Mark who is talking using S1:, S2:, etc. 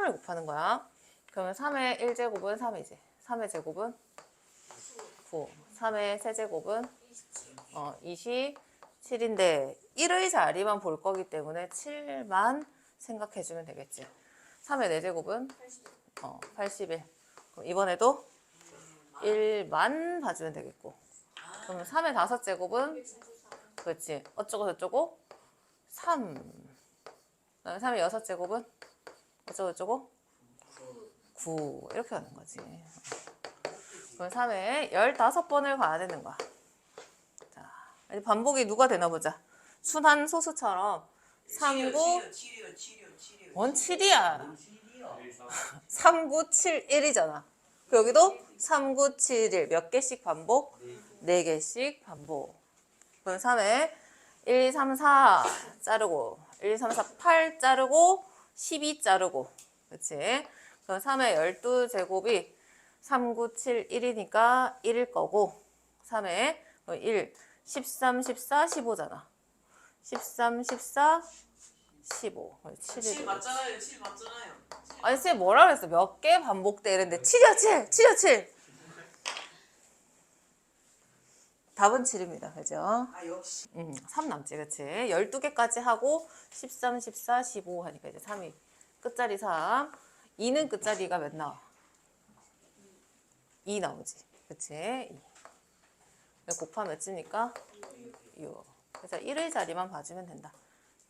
S1: 3을 곱하는 거야. 그러면 3의 1제곱은 3이지. 3의 제곱은 9. 3의 세제곱은 어, 27인데 1의 자리만 볼 거기 때문에 7만 생각해주면 되겠지. 3의 4제곱은 어, 81. 그럼 이번에도 1만 봐주면 되겠고. 그러면 3의 5제곱은 그렇지. 어쩌고 저쩌고 3. 그다음에 3의 6제곱은 어쩌고 저쩌고 9. 이렇게 하는 거지. 그럼 3회 15번을 봐야 되는 거야. 자, 이제 반복이 누가 되나 보자. 순한 소수처럼 3, 9,
S2: 7이요 7이요 7이요
S1: 뭔 7이야. 3, 9, 7, 1이잖아. 여기도 3, 9, 7, 1. 몇 개씩 반복? 4개씩 반복. 그럼 3회 1, 2, 3, 4 자르고 1, 2, 3, 4, 8 자르고 12 자르고 그치? 그럼 3회 12제곱이 3, 9, 7, 1이니까 1일 거고 3회 1, 13, 14, 15잖아. 13, 14, 15. 7일
S2: 7 맞잖아요 7 맞잖아요
S1: 아니 쌤 뭐라 그랬어? 몇 개 반복돼 이랬는데 7이야 7! 7이야 7! 답은 7입니다. 그죠?
S2: 아 역시
S1: 음, 3 남지 그치? 12개까지 하고 13, 14, 15 하니까 이제 3이 끝자리 3 2는 끝자리가 몇 나와? 2 나오지 그치? 2 곱하면 몇 지니까 6 그래서 1의 자리만 봐주면 된다